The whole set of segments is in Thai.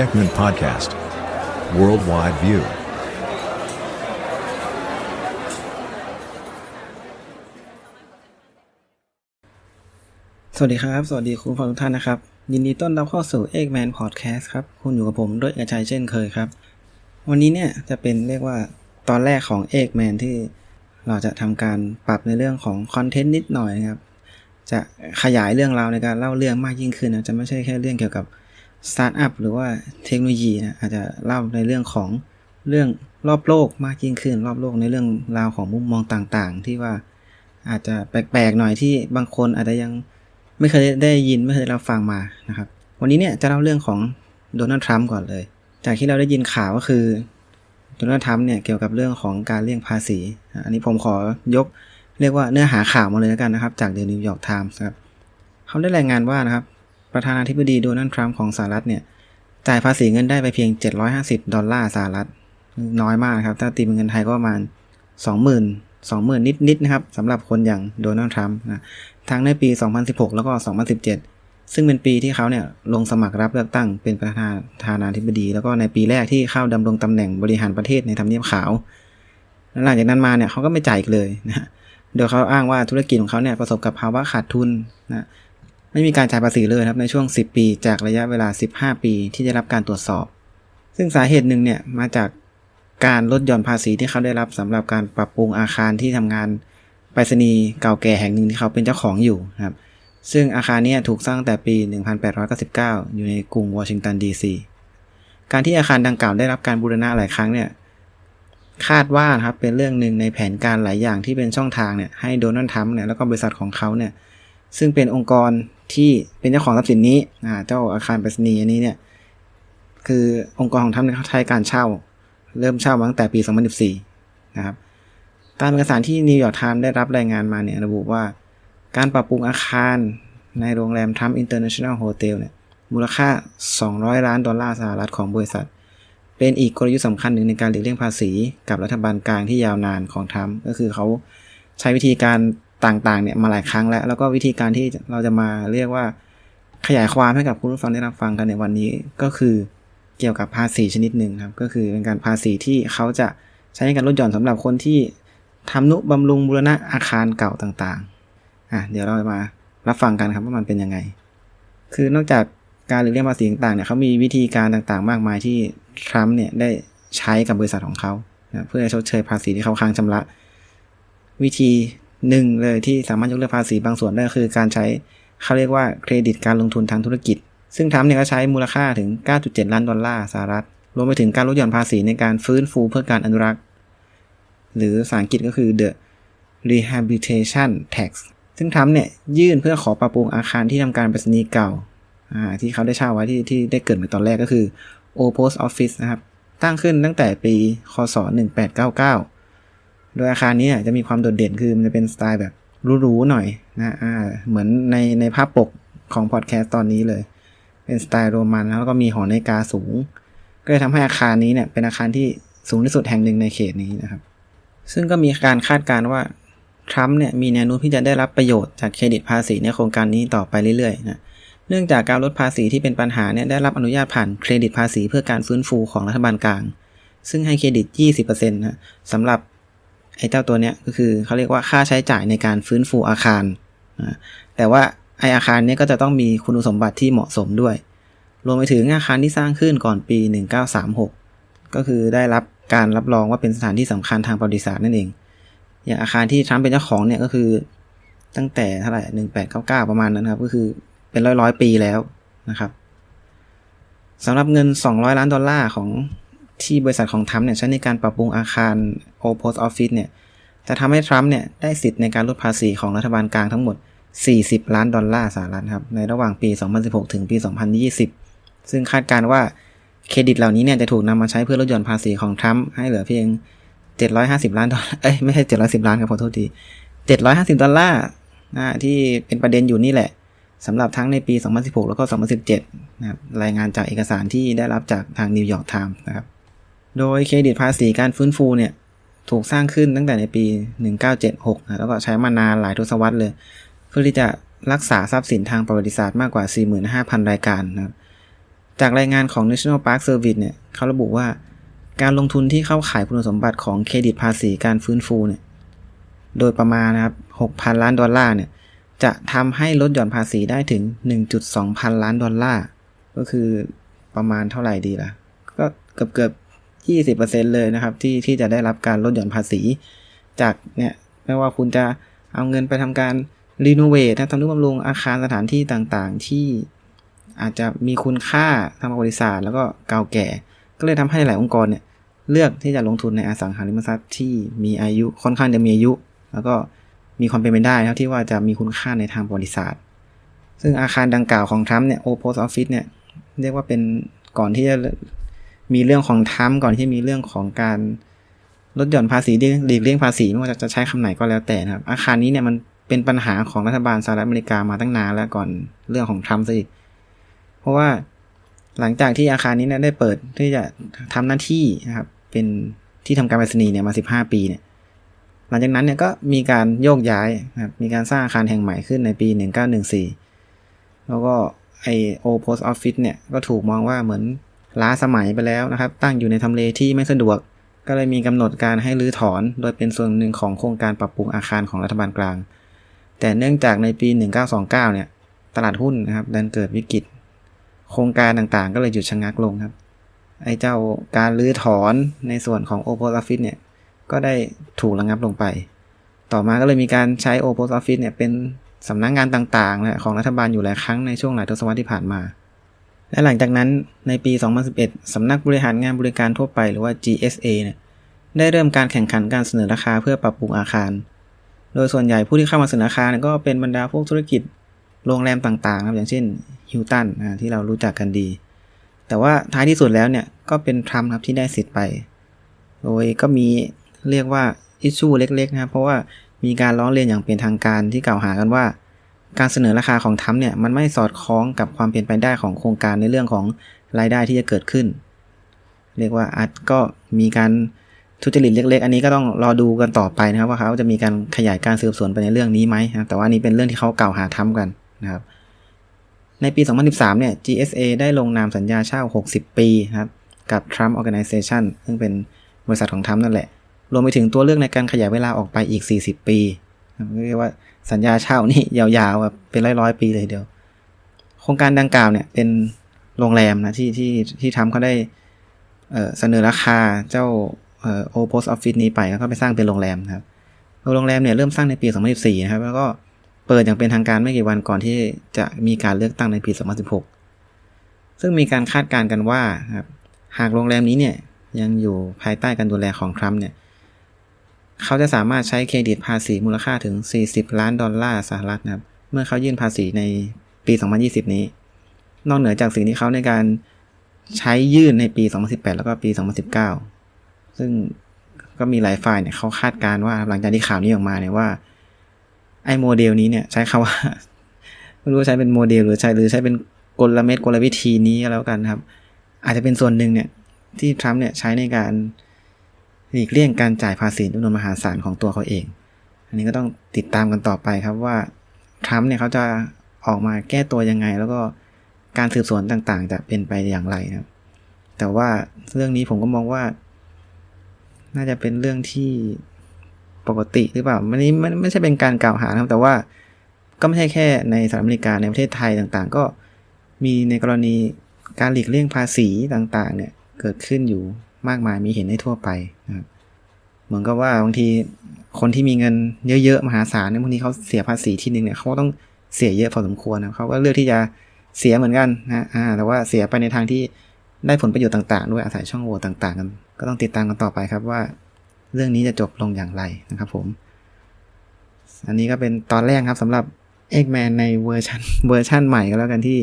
Ekman Podcast Worldwide View สวัสดีครับ สวัสดีคุณผู้ฟังทุกท่านนะครับ ยินดีต้อนรับเข้าสู่ e g g Man Podcast ครับ คุณอยู่กับผมด้วยเอกชัยเช่นเคยครับ วันนี้เนี่ยจะเป็นเรียกว่าตอนแรกของ e g g Man ที่เราจะทำการปรับในเรื่องของคอนเทนต์นิดหน่อยนะครับ จะขยายเรื่องราวในการเล่าเรื่องมากยิ่งขึ้นนะ จะไม่ใช่แค่เรื่องเกี่ยวกับ สตาร์ทอัพหรือว่าเทคโนโลยีนะอาจจะเล่าในเรื่องของเรื่องรอบโลกมากยิ่งขึ้น รอบโลกในเรื่องราวของมุมมองต่างๆ ที่ว่าอาจจะแปลกๆหน่อยที่บางคนอาจจะยังไม่เคยได้ยินไม่เคยได้รับฟังมานะครับ วันนี้เนี่ยจะเล่าเรื่องของโดนัลด์ทรัมป์ก่อนเลย จากที่เราได้ยินข่าวก็คือโดนัลด์ทรัมป์เนี่ยเกี่ยวกับเรื่องของการเลี่ยงภาษี อันนี้ผมขอยกเรียกว่าเนื้อหาข่าวมาเลยแล้วกันนะครับ จากเดอะนิวยอร์กไทมส์ครับเขาได้รายงานว่านะครับ ประธานาธิบดีโดนัลด์ทรัมป์ของสหรัฐเนี่ย จ่ายภาษีเงินได้ไปเพียง 750 ดอลลาร์สหรัฐ น้อยมากครับ ถ้าตีเป็นเงินไทยก็ประมาณ 20,000 20,000 นิดๆนะครับสำหรับคนอย่างโดนัลด์ทรัมป์นะทั้งในปี 2016 แล้วก็ 2017 ซึ่งเป็นปีที่เขาเนี่ยลงสมัครรับเลือกตั้งเป็นประธานาธิบดี แล้วก็ในปีแรกที่เข้าดำรงตำแหน่งบริหารประเทศในทำเนียบขาวหลังจากนั้นมาเนี่ยเขาก็ไม่จ่ายอีกเลยนะโดยเขาอ้างว่าธุรกิจของเขาเนี่ยประสบกับภาวะขาดทุนนะ ไม่มีการจ่ายภาษีเลยครับในช่วง 10 ปี จากระยะเวลา 15 ปีที่ได้รับการตรวจสอบ ซึ่งสาเหตุหนึ่งเนี่ยมาจากการลดหย่อนภาษีที่เขาได้รับสำหรับการปรับปรุงอาคารที่ทำงานไปรษณีย์เก่าแก่แห่งหนึ่งที่เขาเป็นเจ้าของอยู่ครับซึ่งอาคารนี้ถูกสร้างแต่ปี 1899 อยู่ในกรุงวอชิงตันดีซีการที่อาคารดังกล่าวได้รับการบูรณะหลายครั้งเนี่ยคาดว่าครับเป็นเรื่องหนึ่งในแผนการหลายอย่างที่เป็นช่องทางเนี่ยให้โดนัลด์ทรัมป์เนี่ยแล้วก็บริษัทของเขาเนี่ยซึ่งเป็นองค์กร ที่เป็นเจ้าของทรัพย์สินนี้อ่าเจ้าอาคารไปรษณีย์นี้เนี่ย คือองค์กรของทรัมเนี่ยเขาใช้การเช่า เริ่มเช่ามาตั้งแต่ปี 2014 นะครับ ตามเอกสารที่นิวยอร์กไทม์ได้รับรายงานมาเนี่ยระบุว่า การปรับปรุงอาคารในโรงแรมทรัมป์อินเตอร์เนชั่นแนลโฮเทลเนี่ยมูลค่า 200 ล้านดอลลาร์สหรัฐของบริษัท เป็นอีกกลยุทธ์สำคัญหนึ่งในการหลีกเลี่ยงภาษี กับรัฐบาลกลางที่ยาวนานของทรัมป์ก็คือเขาใช้วิธีการ ต่างๆเนี่ยมาหลายครั้งแล้ว แล้วก็วิธีการที่เราจะมาเรียกว่าขยายความให้กับคุณผู้ฟังได้รับฟังกันในวันนี้ก็คือเกี่ยวกับภาษีชนิดหนึ่งครับก็คือเป็นการภาษีที่เขาจะใช้ในการลดหย่อนสำหรับคนที่ทำนุบำรุงบูรณะอาคารเก่าต่างๆอะเดี๋ยวเรามารับฟังกันครับว่ามันเป็นยังไง คือนอกจากการหลีกเลี่ยงภาษีต่างๆเนี่ยเขามีวิธีการต่างๆ มากมายที่ทรัมป์เนี่ยได้ใช้กับบริษัทของเขาเพื่อชดเชยภาษีที่เขาค้างชำระ วิธี หนึ่งเลยที่สามารถยกเลิกภาษีบางส่วนได้คือการใช้เขาเรียกว่าเครดิตการลงทุนทางธุรกิจ ซึ่งทรัมเนี่ยก็ใช้มูลค่าถึง 9.7 ล้านดอลลาร์สหรัฐ รวมไปถึงการลดหย่อนภาษีในการฟื้นฟูเพื่อการอนุรักษ์ หรือภาษาอังกฤษก็คือ the rehabilitation tax ซึ่งทรัมเนี่ยยื่นเพื่อขอปรับปรุงอาคารที่ทำการไปรษณีย์เก่าที่เขาได้เช่าไว้ที่ที่ได้เกิดในตอนแรกก็คือ O Post Office นะครับ ตั้งขึ้นตั้งแต่ปี คศ 1899 โดยอาคารนี้จะมีความโดดเด่นคือมันจะเป็นสไตล์แบบหรูๆหน่อยนะอ่าเหมือนในในภาพปกของพอดแคสต์ตอนนี้เลย เป็นสไตล์โรมันแล้วก็มีหอนาฬิกาสูง ก็เลยทำให้อาคารนี้เนี่ยเป็นอาคารที่สูงที่สุดแห่งหนึ่งในเขตนี้นะครับ ซึ่งก็มีการคาดการณ์ว่าทรัมป์เนี่ยมีแนวโน้มที่จะได้รับประโยชน์จากเครดิตภาษีในโครงการนี้ต่อไปเรื่อยๆนะเนื่องจากการลดภาษีที่เป็นปัญหาเนี่ยได้รับอนุญาตผ่านเครดิตภาษีเพื่อการฟื้นฟูของรัฐบาลกลาง ซึ่งให้เครดิต 20%นะสำหรับ ไอ้เจ้าตัวเนี้ยก็คือเขาเรียกว่าค่าใช้จ่ายในการฟื้นฟูอาคารนะแต่ว่าไออาคารนี้ก็จะต้องมีคุณสมบัติที่เหมาะสมด้วย รวมไปถึงอาคารที่สร้างขึ้นก่อนปี 1936 ก็คือได้รับการรับรองว่าเป็นสถานที่สำคัญทางประวัติศาสตร์นั่นเอง อย่างอาคารที่ทรัมป์เป็นเจ้าของเนี่ยก็คือ ตั้งแต่เท่าไหร่1899 ประมาณนั้นครับ ก็คือเป็นร้อยร้อยปีแล้วนะครับสำหรับเงิน 200 ล้านดอลลาร์ของ ที่บริษัทของทรัมป์เนี่ยใช้ในการปรับปรุงอาคาร o Post Office เนี่ยจะทำให้ทรัมป์เนี่ยได้สิทธิ์ในการลดภาษีของรัฐบาลกลางทั้งหมด 40 ล้านดอลลาร์สหรัฐครับในระหว่างปี 2016 ถึงปี 2020 ซึ่งคาดการว่าเครดิตเหล่านี้เนี่ยจะถูกนำมาใช้เพื่อลดหย่อนภาษีของทรัมป์ให้เหลือเพียง 750 ล้านดอลลาร์เอ้ยไม่ใช่710 ล้านครับขอโทษที750 ดอลลาร์นะที่เป็นประเด็นอยู่นี่แหละสำหรับทั้งในปี 2016 แล้วก็ 2017 นะครับ รายงานจากเอกสารที่ได้รับจากทางนิวยอร์กไทม์นะครับ โดยเครดิตภาษีการฟื้นฟูเนี่ยถูกสร้างขึ้นตั้งแต่ในปี 1976นะแล้วก็ใช้มานานหลายทศวรรษเลย เพื่อที่จะรักษาทรัพย์สินทางประวัติศาสตร์มากกว่า 45,000 รายการนะจากรายงานของ National Park Service เนี่ยเขาระบุว่าการลงทุนที่เข้าขายคุณสมบัติของเครดิตภาษีการฟื้นฟูเนี่ยโดยประมาณนะครับ 6,000 ล้านดอลลาร์เนี่ยจะทำให้ลดหย่อนภาษีได้ถึง 1.2 พันล้านดอลลาร์ ก็คือประมาณเท่าไหร่ดีล่ะ ก็เกือบเกือบ 20%เลยนะครับ ที่ที่จะได้รับการลดหย่อนภาษี จากเนี่ยไม่ว่าคุณจะเอาเงินไปทำการรีโนเวทนะทำนุบำรุงอาคารสถานที่ต่างๆ ที่อาจจะมีคุณค่าทางประวัติศาสตร์แล้วก็เก่าแก่ ก็เลยทำให้หลายองค์กรเนี่ยเลือกที่จะลงทุนในอสังหาริมทรัพย์ที่มีอายุค่อนข้างจะมีอายุ แล้วก็มีความเป็นไปได้นะที่ว่าจะมีคุณค่าในทางประวัติศาสตร์ซึ่งอาคารดังกล่าวของทรัมป์เนี่ยโอโพสออฟฟิศเนี่ยเรียกว่าเป็นก่อนที่จะ มีเรื่องของทรัมก่อนที่มีเรื่องของการลดหย่อนภาษีหลีกเลี่ยงภาษีไม่ว่าจะใช้คำไหนก็แล้วแต่นะครับ อาคารนี้เนี่ยมันเป็นปัญหาของรัฐบาลสหรัฐอเมริกามาตั้งนานแล้วก่อนเรื่องของทรัมป์ซะอีก เพราะว่าหลังจากที่อาคารนี้เนี่ยได้เปิดที่จะทำหน้าที่นะครับ เป็นที่ทำการไปรษณีย์เนี่ยมา 15 ปีเนี่ย หลังจากนั้นเนี่ยก็มีการโยกย้ายนะครับมีการสร้างอาคารแห่งใหม่ขึ้นในปี 1914 แล้วก็ไอโอโพสออฟฟิศเนี่ยก็ถูกมองว่าเหมือน ล้าสมัยไปแล้วนะครับ ตั้งอยู่ในทำเลที่ไม่สะดวก ก็เลยมีกำหนดการให้รื้อถอน โดยเป็นส่วนหนึ่งของโครงการปรับปรุงอาคารของรัฐบาลกลาง แต่เนื่องจากในปี 1929 เนี่ย ตลาดหุ้นนะครับดันเกิดวิกฤต โครงการต่างๆ ก็เลยหยุดชะงักลงครับ ไอ้เจ้าการรื้อถอนในส่วนของ o p o s Office เนี่ย ก็ได้ถูกระงับลงไป ต่อมาก็เลยมีการใช้ o p o s Office เนี่ยเป็นสำนักงงานต่างๆ ของรัฐบาลอยู่หลายครั้งในช่วงหลายทศวรรษที่ผ่านมา และหลังจากนั้นในปี 2011 สำนักบริหารงานบริการทั่วไปหรือว่า GSA เนี่ยได้เริ่มการแข่งขันการเสนอราคาเพื่อปรับปรุงอาคาร โดยส่วนใหญ่ผู้ที่เข้ามาเสนอราคาเนี่ยก็เป็นบรรดาพวกธุรกิจโรงแรมต่างๆครับอย่างเช่นฮิลตันนะที่เรารู้จักกันดี แต่ว่าท้ายที่สุดแล้วเนี่ยก็เป็นทรัมป์ครับที่ได้สิทธิ์ไป โดยก็มีเรียกว่าอิชชูเล็กๆนะครับเพราะว่ามีการร้องเรียนอย่างเป็นทางการที่กล่าวหากันว่า การเสนอราคาของทรัมป์เนี่ยมันไม่สอดคล้องกับความเป็นไปได้ของโครงการในเรื่องของรายได้ที่จะเกิดขึ้น เรียกว่าอาจก็มีการทุจริตเล็ก ๆ อันนี้ก็ต้องรอดูกันต่อไปนะครับ ว่าเขาจะมีการขยายการสืบสวนไปในเรื่องนี้ไหมแต่ว่านี่เป็นเรื่องที่เขากล่าวหาทำกันนะครับ ในปี 2013 เนี่ย GSA ได้ลงนามสัญญาเช่า 60 ปีนะครับกับ Trump Organization ซึ่งเป็นบริษัทของ Trump นั่นแหละ รวมไปถึงตัวเลือกในการขยายเวลาออกไปอีก 40 ปี เรียกว่าสัญญาเช่านี่ยาวๆแบบเป็นร้อยๆปีเลยเดียว โครงการดังกล่าวเนี่ยเป็นโรงแรมนะที่ที่ที่ทำเขาได้เสนอราคาเจ้าโอโพสออฟฟิศนี้ไปแล้วก็ไปสร้างเป็นโรงแรมครับโรงแรมเนี่ยเริ่มสร้างในปี 2014 นะครับ แล้วก็เปิดอย่างเป็นทางการไม่กี่วันก่อนที่จะมีการเลือกตั้งในปี 2016 ซึ่งมีการคาดการณ์กันว่าครับหากโรงแรมนี้เนี่ยยังอยู่ภายใต้การดูแลของทรัมป์เนี่ย เขาจะสามารถใช้เครดิตภาษีมูลค่าถึง 40 ล้านดอลลาร์สหรัฐนะครับ เมื่อเขายื่นภาษีในปี 2020 นี้ นอกเหนือจากสิ่งที่เขาในการใช้ยื่นในปี 2018 แล้วก็ปี 2019 ซึ่งก็มีหลายฝ่ายเนี่ยเขาคาดการณ์ว่าหลังจากที่ข่าวนี้ออกมาเนี่ยว่า ไอ้โมเดลนี้เนี่ยใช้คาว่าไม่รู้ใช้เป็นโมเดลหรือใช้หรือใช้เป็นกลเม็ดกลวิธีนี้แล้วกันครับ อาจจะเป็นส่วนหนึ่งเนี่ยที่ทรัมป์เนี่ยใช้ในการ หลีกเลี่ยงการจ่ายภาษีจำนวนมหาศาลของตัวเขาเอง อันนี้ก็ต้องติดตามกันต่อไปครับว่าทรัมป์เนี่ยเขาจะออกมาแก้ตัวยังไง แล้วก็การสืบสวนต่างๆ จะเป็นไปอย่างไรนะครับ แต่ว่าเรื่องนี้ผมก็มองว่า น่าจะเป็นเรื่องที่ปกติหรือเปล่ามันนี้มันไม่ใช่เป็นการกล่าวหาครับ แต่ว่าก็ไม่ใช่แค่ในสหรัฐอเมริกาในประเทศไทยต่างๆ ก็มีในกรณีการหลีกเลี่ยงภาษีต่างๆ เนี่ยเกิดขึ้นอยู่ มากมายมีเห็นได้ทั่วไปนะครับเหมือนกับว่าบางทีคนที่มีเงินเยอะๆมหาศาลเนี่ยบางทีเขาเสียภาษีที่นึงเนี่ยเขาต้องเสียเยอะพอสมควรนะเขาก็เลือกที่จะเสียเหมือนกันนะอ่าแต่ว่าเสียไปในทางที่ได้ผลประโยชน์ต่างๆ ด้วยอาศัยช่องโหว่ต่างๆกัน ก็ต้องติดตามกันต่อไปครับว่า เรื่องนี้จะจบลงอย่างไรนะครับผม อันนี้ก็เป็นตอนแรกครับสำหรับเอกแมนในเวอร์ชันเวอร์ชันใหม่ก็แล้วกันที่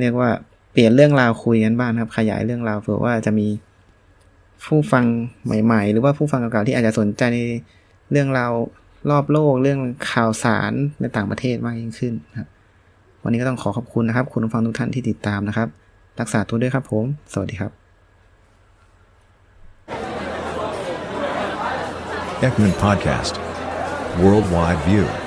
เรียกว่าเปลี่ยนเรื่องราวคุยกันบ้างครับ ขยายเรื่องราวเผื่อว่าจะมี ผู้ฟังใหม่ ๆ หรือว่าผู้ฟังเก่าๆที่อาจจะสนใจในเรื่องราวรอบโลกเรื่องข่าวสารในต่างประเทศมากยิ่งขึ้นครับ วันนี้ก็ต้องขอขอบคุณนะครับ คุณผู้ฟังทุกท่านที่ติดตามนะครับ รักษาตัวด้วยครับผม สวัสดีครับ Ekman Podcast. Worldwide View.